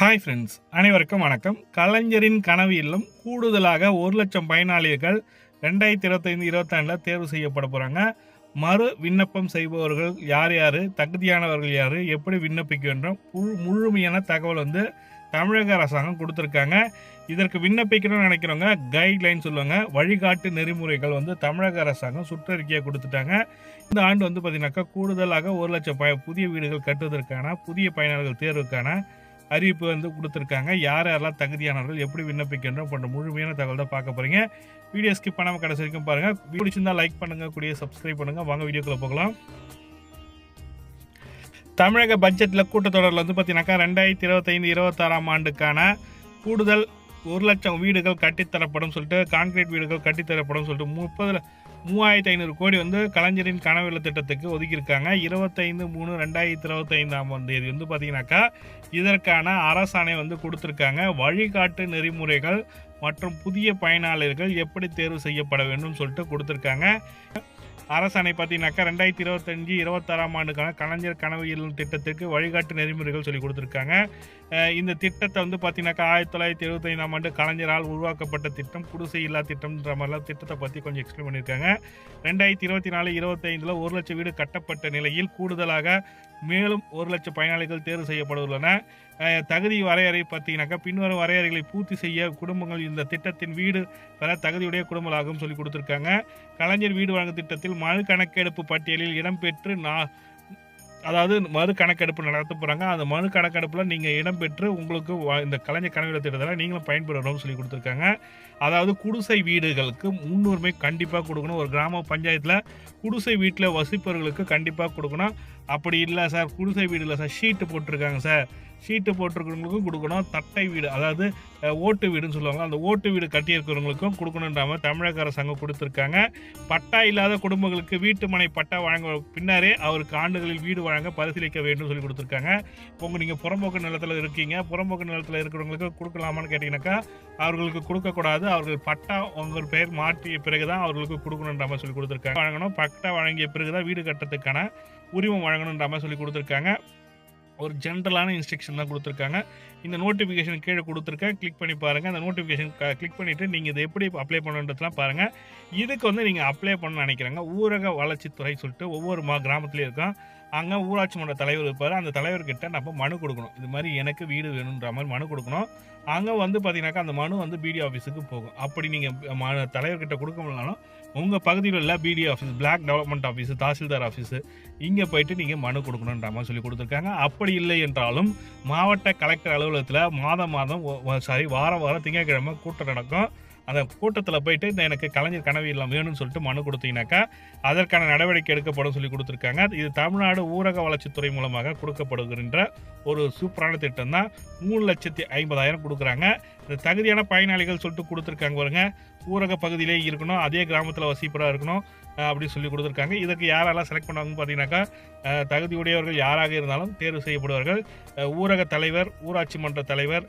Hi friends அனைவருக்கும் வணக்கம். கலைஞரின் கனவு இல்லம் கூடுதலாக ஒரு லட்சம் பயனாளிகள் ரெண்டாயிரத்தி இருபத்தைந்து இருபத்தாண்டில் தேர்வு செய்யப்பட போகிறாங்க மறு விண்ணப்பம் செய்பவர்கள் யார் யார் தகுதியானவர்கள் யார் எப்படி விண்ணப்பிக்க வேண்டும் முழு முழுமையான தகவல் வந்து தமிழக அரசாங்கம் கொடுத்துருக்காங்க. இதற்கு விண்ணப்பிக்கணும்னு நினைக்கிறவங்க கைட்லைன் சொல்லுவாங்க. வழிகாட்டு நெறிமுறைகள் வந்து தமிழக அரசாங்கம் சுற்றறிக்கையை கொடுத்துட்டாங்க. இந்த ஆண்டு வந்து பார்த்திங்கனாக்கா கூடுதலாக ஒரு லட்சம் ப புதிய வீடுகள் கட்டுவதற்கான புதிய பயனாளர்கள் தேர்வுக்கான அறிவிப்பு வந்து கொடுத்துருக்காங்க. யார் யாரெல்லாம் தகுதியானவர்கள் எப்படி விண்ணப்பிக்கின்றோம் போன்ற முழுமையான தகவல் தான் பார்க்க போகிறீங்க வீடியோ ஸ்கிப் பண்ணாமல் கடைசி வரைக்கும் பாருங்கள் பிடிச்சிருந்தா லைக் பண்ணுங்கள் கூடிய சப்ஸ்கிரைப் பண்ணுங்கள் வாங்க வீடியோக்குள்ளே போகலாம். தமிழக பட்ஜெட்டில் கூட்டத்தொடரில் வந்து பார்த்தீங்கன்னாக்கா ரெண்டாயிரத்தி இருபத்தைந்து இருபத்தாறாம் ஆண்டுக்கான கூடுதல் ஒரு லட்சம் வீடுகள் கட்டித்தரப்படும் சொல்லிட்டு கான்கிரீட் வீடுகள் கட்டித்தரப்படும் சொல்லிட்டு முப்பது மூவாயிரத்தி ஐநூறு கோடி வந்து கலைஞரின் கனவில திட்டத்துக்கு ஒதுக்கியிருக்காங்க. இருபத்தைந்து மூணு ரெண்டாயிரத்தி இருபத்தைந்தாம் தேதி வந்து பார்த்தீங்கன்னாக்கா இதற்கான அரசாணை வந்து கொடுத்துருக்காங்க. வழிகாட்டு நெறிமுறைகள் மற்றும் புதிய பயனாளர்கள் எப்படி தேர்வு செய்யப்பட வேண்டும் சொல்லிட்டு கொடுத்துருக்காங்க. அரசணை பார்த்தீங்கன்னாக்கா ரெண்டாயிரத்தி இருபத்தஞ்சி இருபத்தாறாம் ஆண்டுக்கான கலைஞர் கனவு இல்லம் திட்டத்திற்கு வழிகாட்டு நெறிமுறைகள் சொல்லி கொடுத்துருக்காங்க. இந்த திட்டத்தை வந்து பார்த்தீங்கன்னாக்கா ஆயிரத்தி தொள்ளாயிரத்தி எழுபத்தைந்தாம் ஆண்டு கலைஞரால் உருவாக்கப்பட்ட திட்டம் குடிசை இல்லா திட்டம்ன்ற மாதிரிலாம் திட்டத்தை பற்றி கொஞ்சம் எக்ஸ்பிளைன் பண்ணியிருக்காங்க. ரெண்டாயிரத்தி இருபத்தி நாலு இருபத்தைந்தில் ஒரு லட்சம் வீடு கட்டப்பட்ட நிலையில் கூடுதலாக மேலும் ஒரு லட்சம் பயனாளிகள் தேர்வு செய்யப்படவுள்ளன தகுதி வரையறை பார்த்தீங்கன்னாக்கா பின்வரும் வரையறைகளை பூர்த்தி செய்ய குடும்பங்கள் இந்த திட்டத்தின் வீடு பெற தகுதியுடைய குடும்பங்களாகவும் சொல்லி கொடுத்துருக்காங்க. கலைஞர் வீடு வழங்கும் திட்டத்தில் மறு கணக்கெடுப்பு பட்டியலில் இடம்பெற்று நான் அதாவது மறு கணக்கெடுப்பு நடத்த போகிறாங்க அந்த மறு கணக்கெடுப்பில் நீங்கள் இடம்பெற்று உங்களுக்கு இந்த கலைஞர் கனவு திட்டத்தில் நீங்களும் பயன்பெறணும்னு சொல்லி கொடுத்துருக்காங்க. அதாவது குடிசை வீடுகளுக்கு முன்னுரிமை கண்டிப்பாக கொடுக்கணும். ஒரு கிராம பஞ்சாயத்தில் குடிசை வீட்டில் வசிப்பவர்களுக்கு கண்டிப்பாக கொடுக்கணும். அப்படி இல்லை சார். குடிசை வீடு இல்லை சார் ஷீட்டு போட்டிருக்காங்க சார். ஷீட்டு போட்டிருக்கிறவங்களுக்கும் கொடுக்கணும் தட்டை வீடு அதாவது ஓட்டு வீடுன்னு சொல்லுவாங்க அந்த ஓட்டு வீடு கட்டியிருக்கிறவங்களுக்கும் கொடுக்கணுன்ற தமிழக அரசாங்கம் கொடுத்துருக்காங்க. பட்டா இல்லாத குடும்பங்களுக்கு வீட்டு மனை பட்டா வழங்க பின்னரே அவருக்கு ஆண்டுகளில் வீடு வழங்க பரிசீலிக்க வேண்டும் சொல்லி கொடுத்துருக்காங்க. உங்கள் நீங்கள் புறம்போக்கு நிலத்தில் இருக்கீங்க புறம்போக்கு நிலத்தில் இருக்கிறவங்களுக்கு கொடுக்கலாமான்னு கேட்டிங்கனாக்கா அவர்களுக்கு கொடுக்கக்கூடாது. அவர்கள் பட்டா உங்கள் பெயர் மாற்றிய பிறகு தான் அவர்களுக்கு கொடுக்கணுன்ற மாதிரி சொல்லி கொடுத்துருக்காங்க. வழங்கணும். பட்டா வழங்கிய பிறகு தான் வீடு கட்டுறதுக்கான உரிமம் வழங்கணுன்ற மாதிரி சொல்லி கொடுத்துருக்காங்க. ஒரு ஜென்ரலான இன்ஸ்ட்ரக்ஷன் தான் கொடுத்துருக்காங்க. இந்த நோட்டிஃபிகேஷன் கீழே கொடுத்துருக்கேன். கிளிக் பண்ணி பாருங்கள் அந்த நோட்டிஃபிகேஷன் கிளிக் பண்ணிவிட்டு நீங்கள் இதை எப்படி அப்ளை பண்ணுன்றதுலாம் பாருங்கள் இதுக்கு வந்து நீங்கள் அப்ளை பண்ண நினைக்கிறாங்க. ஊரக வளர்ச்சித்துறை சொல்லிட்டு ஒவ்வொரு மா கிராமத்துலேயும் இருக்கும் அங்கே ஊராட்சி மன்ற தலைவர் இருப்பார். அந்த தலைவர்கிட்ட நம்ம மனு கொடுக்கணும். இது மாதிரி எனக்கு வீடு வேணுன்ற மாதிரி மனு கொடுக்கணும். அங்கே வந்து பார்த்தீங்கன்னாக்கா அந்த மனு வந்து பிடி ஆஃபீஸுக்கு போகும். அப்படி நீங்கள் ம தலைவர்கிட்ட கொடுக்க முடியலனாலும் உங்கள் பகுதியில் உள்ள BD office block development office tahsildar office இங்கே போயிட்டு நீங்கள் மனு கொடுக்கணுன்ற மாதிரி சொல்லி கொடுத்துருக்காங்க. அப்படி இல்லை என்றாலும் மாவட்ட கலெக்டர் அலுவலகத்தில் மாதம் மாதம் சாரி வாரம் வாரம் திங்கட்கிழமை கூட்டம் நடக்கும். அந்த கூட்டத்தில் போயிட்டு இந்த எனக்கு கலைஞர் கனவு இல்லம் வேணும்னு சொல்லிட்டு மனு கொடுத்தீங்கன்னாக்கா அதற்கான நடவடிக்கை எடுக்கப்படும் சொல்லி கொடுத்துருக்காங்க. இது தமிழ்நாடு ஊரக வளர்ச்சித்துறை மூலமாக கொடுக்கப்படுகின்ற ஒரு சூப்பரான திட்டம் தான். மூணு லட்சத்தி ஐம்பதாயிரம் கொடுக்குறாங்க. இந்த தகுதியான பயனாளிகள் சொல்லிட்டு கொடுத்துருக்காங்க பாருங்க. ஊரக பகுதியிலே இருக்கணும் அதே கிராமத்தில் வசிப்பராக இருக்கணும் அப்படின்னு சொல்லி கொடுத்துருக்காங்க. இதுக்கு யாரெல்லாம் செலக்ட் பண்ணுவாங்கன்னு பார்த்தீங்கன்னாக்கா தகுதியுடையவர்கள் யாராக இருந்தாலும் தேர்வு செய்யப்படுவார்கள். ஊரக தலைவர் ஊராட்சி மன்ற தலைவர்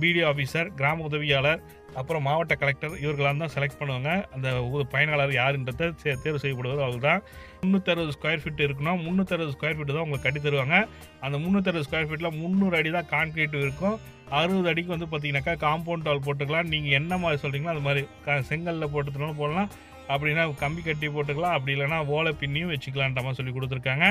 பிடிஓ ஆஃபீஸர் கிராம உதவியாளர் அப்புறம் மாவட்ட கலெக்டர் இவர்களாக தான் செலக்ட் பண்ணுவாங்க. அந்த பயனாளர் யாருன்றத தேர்வு செய்யப்படுவது அவர் தான் முந்நூற்றறுபது ஸ்கொயர் ஃபீட் இருக்கணும். முந்நூற்றறுபது ஸ்கொயர் ஃபீட் தான் உங்களுக்கு கட்டி தருவாங்க. அந்த முந்நூற்றறுபது ஸ்கொயர் ஃபீட்டில் முந்நூறு அடி தான் கான்கிரீட் இருக்கும். அறுபது அடிக்கு வந்து பார்த்தீங்கன்னாக்கா காம்பவுண்ட் வால் போட்டுக்கலாம். நீங்கள் என்ன மாதிரி சொல்கிறீங்களோ அது மாதிரி க செங்கல்ல போட்டுனாலும் போடலாம். அப்படின்னா கம்பி கட்டி போட்டுக்கலாம். அப்படி இல்லைனா ஓலை பின்னியும் வச்சுக்கலான்ற மாதிரி சொல்லி கொடுத்துருக்காங்க.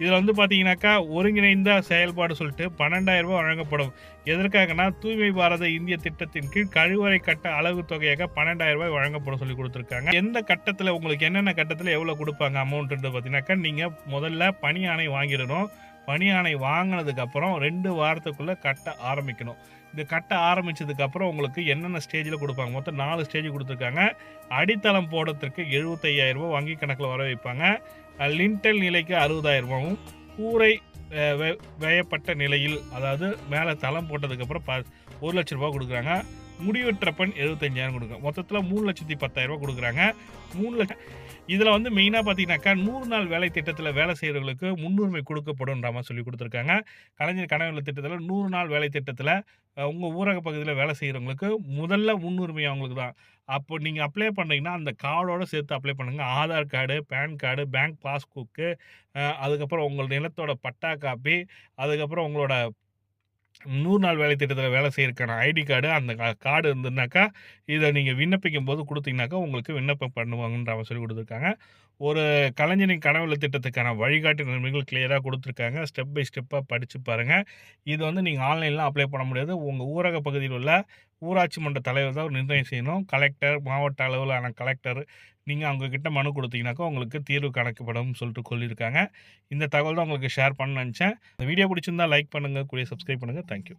இதில் வந்து பார்த்தீங்கன்னாக்கா ஒருங்கிணைந்த செயல்பாடு சொல்லிட்டு பன்னெண்டாயிரம் ரூபாய் வழங்கப்படும். எதற்காகனா தூய்மை பாரத இந்திய திட்டத்தின் கீழ் கழிவறை கட்ட அளவு தொகையாக பன்னெண்டாயிரம் ரூபாய் வழங்கப்படும் சொல்லி கொடுத்துருக்காங்க. எந்த கட்டத்தில் உங்களுக்கு என்னென்ன கட்டத்தில் எவ்வளோ கொடுப்பாங்க அமௌண்ட்டுன்றது பார்த்தீங்கன்னாக்கா நீங்கள் முதல்ல பணி ஆணை வாங்கிடணும். பணி ஆணை வாங்கினதுக்கப்புறம் ரெண்டு வாரத்துக்குள்ளே கட்ட ஆரம்பிக்கணும். இது கட்ட ஆரம்பித்ததுக்கப்புறம் உங்களுக்கு என்னென்ன ஸ்டேஜில் கொடுப்பாங்க மொத்தம் நாலு ஸ்டேஜ் கொடுத்துருக்காங்க அடித்தளம் போடுறதுக்கு 75000 ரூபாய் வங்கி கணக்கில் வர வைப்பாங்க லிண்டல் நிலைக்கு அறுபதாயிரம் கூரை அஹ், வே- வேயப்பட்ட நிலையில் அதாவது மேலே தளம் போட்டதுக்கப்புறம் ப ஒரு லட்ச ரூபா கொடுக்குறாங்க முடிவற்ற பெண் எழுபத்தஞ்சாயிரம் கொடுக்கும் மொத்தத்தில் மூணு லட்சத்தி பத்தாயிரம் ரூபாய் கொடுக்குறாங்க. மூணு லட்சம் இதில் வந்து மெயினாக பார்த்தீங்கன்னாக்கா நூறு நாள் வேலை திட்டத்தில் வேலை செய்கிறவங்களுக்கு முன்னுரிமை கொடுக்கப்படும்ன்ற மாதிரி சொல்லி கொடுத்துருக்காங்க. கலைஞர் கனவு திட்டத்தில் நூறு நாள் வேலை திட்டத்தில் உங்கள் ஊரக பகுதியில் வேலை செய்கிறவங்களுக்கு முதல்ல முன்னுரிமை அவங்களுக்கு தான். அப்போ நீங்கள் அப்ளை பண்ணுறீங்கன்னா அந்த கார்டோடு சேர்த்து அப்ளை பண்ணுங்கள் Aadhaar card PAN card bank passbook அதுக்கப்புறம் உங்களோட நிலத்தோட பட்டா காப்பி அதுக்கப்புறம் உங்களோட நூறு நாள் வேலை திட்டத்தில் வேலை செய்யறதுக்கான ஐடி கார்டு அந்த கார்டு இருந்ததுனாக்கா இதை நீங்கள் விண்ணப்பிக்கும் போது கொடுத்தீங்கனாக்கா உங்களுக்கு விண்ணப்பம் பண்ணுவாங்கன்ற அவன் சொல்லி கொடுத்துருக்காங்க. ஒரு கலைஞரின் கனவுல திட்டத்துக்கான வழிகாட்டு நிலைமைகள் கிளியராக கொடுத்துருக்காங்க. ஸ்டெப் பை ஸ்டெப்பாக படித்து பாருங்கள் இது வந்து நீங்கள் ஆன்லைனில் அப்ளை பண்ண முடியாது. உங்கள் ஊரக பகுதியில் உள்ள ஊராட்சி மன்ற தலைவர் தான் நிர்ணயம் செய்யணும். கலெக்டர் மாவட்ட அளவிலான கலெக்டர் நீங்கள் அவங்கக்கிட்ட மனு கொடுத்தீங்கனாக்கா உங்களுக்கு தீர்வு கணக்கப்படும் சொல்லிட்டு சொல்லியிருக்காங்க. இந்த தகவல் தான் உங்களுக்கு ஷேர் பண்ண நினச்சேன். இந்த வீடியோ பிடிச்சிருந்தா லைக் பண்ணுங்கள் கூடிய சப்ஸ்கிரைப் பண்ணுங்கள் தேங்க்யூ